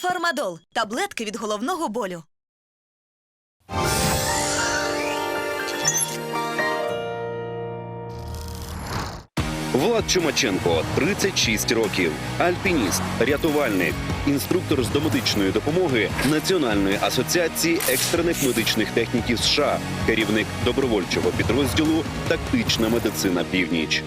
Фармадол таблетки від головного болю. Влад Чумаченко, 36 років, альпініст, рятувальник, інструктор з домедичної допомоги Національної асоціації екстрених медичних техніків США, керівник добровольчого підрозділу Тактична медицина Північ.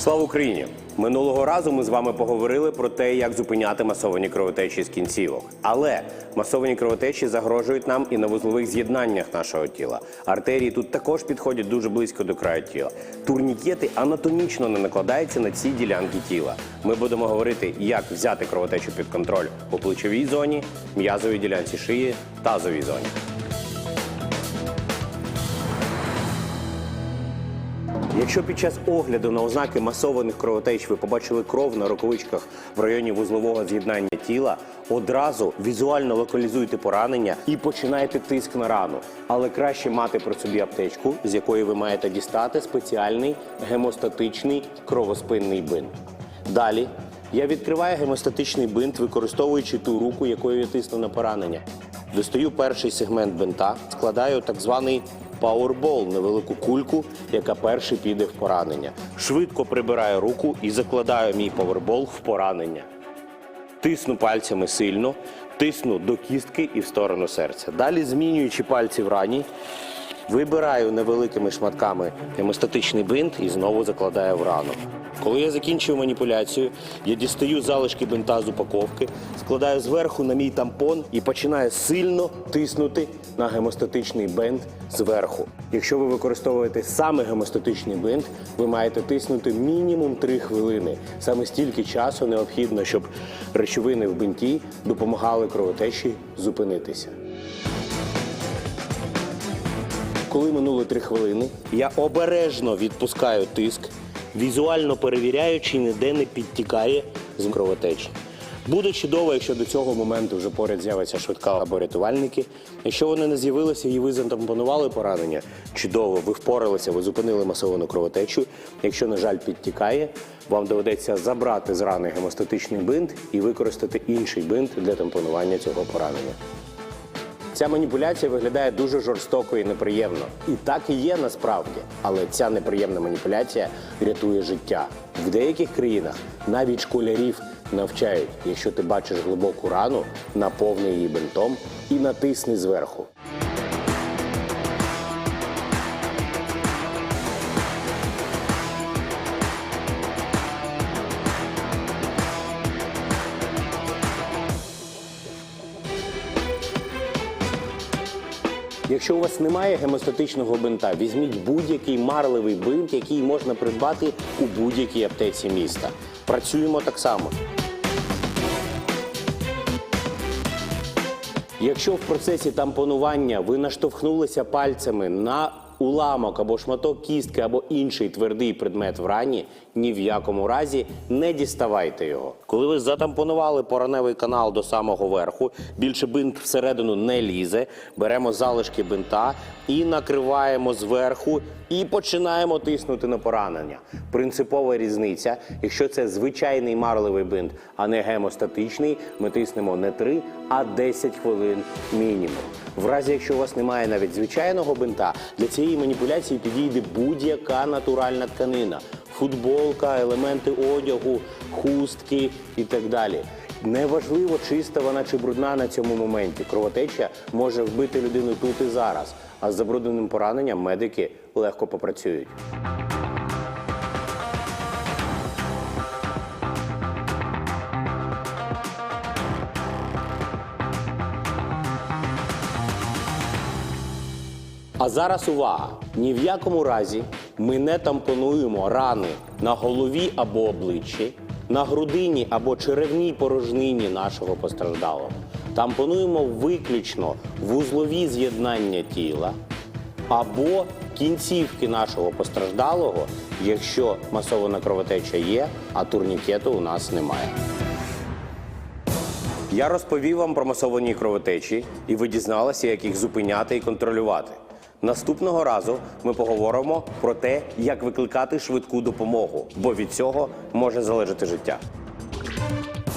Слава Україні! Минулого разу ми з вами поговорили про те, як зупиняти масовані кровотечі з кінцівок. Але масовані кровотечі загрожують нам і на вузлових з'єднаннях нашого тіла. Артерії тут також підходять дуже близько до краю тіла. Турнікети анатомічно не накладаються на ці ділянки тіла. Ми будемо говорити, як взяти кровотечу під контроль у плечовій зоні, м'язовій ділянці шиї, тазовій зоні. Якщо під час огляду на ознаки масованих кровотеч ви побачили кров на рукавичках в районі вузлового з'єднання тіла, одразу візуально локалізуйте поранення і починайте тиск на рану. Але краще мати при собі аптечку, з якої ви маєте дістати спеціальний гемостатичний кровоспинний бинт. Далі я відкриваю гемостатичний бинт, використовуючи ту руку, якою я тисну на поранення. Достаю перший сегмент бинта, складаю так званий пауербол, невелику кульку, яка перше піде в поранення. Швидко прибираю руку і закладаю мій пауербол в поранення. Тисну пальцями сильно, тисну до кістки і в сторону серця. Далі, змінюючи пальці в рані, вибираю невеликими шматками гемостатичний бинт і знову закладаю в рану. Коли я закінчую маніпуляцію, я дістаю залишки бинта з упаковки, складаю зверху на мій тампон і починаю сильно тиснути на гемостатичний бинт зверху. Якщо ви використовуєте саме гемостатичний бинт, ви маєте тиснути мінімум 3 хвилини. Саме стільки часу необхідно, щоб речовини в бинті допомагали кровотечі зупинитися. Коли минуло три хвилини, я обережно відпускаю тиск, візуально перевіряю, чи ніде не підтікає з кровотечі. Буде чудово, якщо до цього моменту вже поряд з'явиться швидка або рятувальники. Якщо вони не з'явилися і ви затампонували поранення, чудово, ви впоралися, ви зупинили масовану кровотечу. Якщо, на жаль, підтікає, вам доведеться забрати з рани гемостатичний бинт і використати інший бинт для тампонування цього поранення. Ця маніпуляція виглядає дуже жорстоко і неприємно. І так і є насправді. Але ця неприємна маніпуляція рятує життя. В деяких країнах навіть школярів навчають, якщо ти бачиш глибоку рану, наповни її бинтом і натисни зверху. Якщо у вас немає гемостатичного бинта, візьміть будь-який марливий бинт, який можна придбати у будь-якій аптеці міста. Працюємо так само. Якщо в процесі тампонування ви наштовхнулися пальцями на уламок або шматок кістки, або інший твердий предмет в рані, ні в якому разі не діставайте його. Коли ви затампонували пораневий канал до самого верху, більше бинт всередину не лізе, беремо залишки бинта і накриваємо зверху і починаємо тиснути на поранення. Принципова різниця, якщо це звичайний марливий бинт, а не гемостатичний, ми тиснемо не 3, а 10 хвилин мінімум. В разі, якщо у вас немає навіть звичайного бинта, для цієї маніпуляції підійде будь-яка натуральна тканина. Футболка, елементи одягу, хустки і так далі. Неважливо, чиста вона чи брудна на цьому моменті. Кровотеча може вбити людину тут і зараз. А з забрудненим пораненням медики легко попрацюють. А зараз увага! Ні в якому разі ми не тампонуємо рани на голові або обличчі, на грудині або черевній порожнині нашого постраждалого. Тампонуємо виключно вузлові з'єднання тіла або кінцівки нашого постраждалого, якщо масована кровотеча є, а турнікету у нас немає. Я розповів вам про масовані кровотечі, і ви дізналися, як їх зупиняти і контролювати. Наступного разу ми поговоримо про те, як викликати швидку допомогу, бо від цього може залежати життя.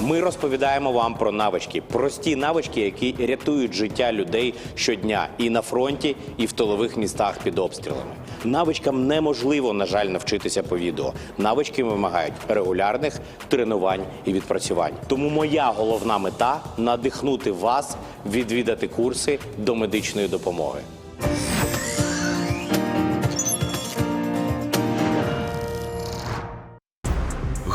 Ми розповідаємо вам про навички, прості навички, які рятують життя людей щодня і на фронті, і в тилових містах під обстрілами. Навичкам неможливо, на жаль, навчитися по відео. Навички вимагають регулярних тренувань і відпрацювань. Тому моя головна мета надихнути вас відвідати курси до медичної допомоги.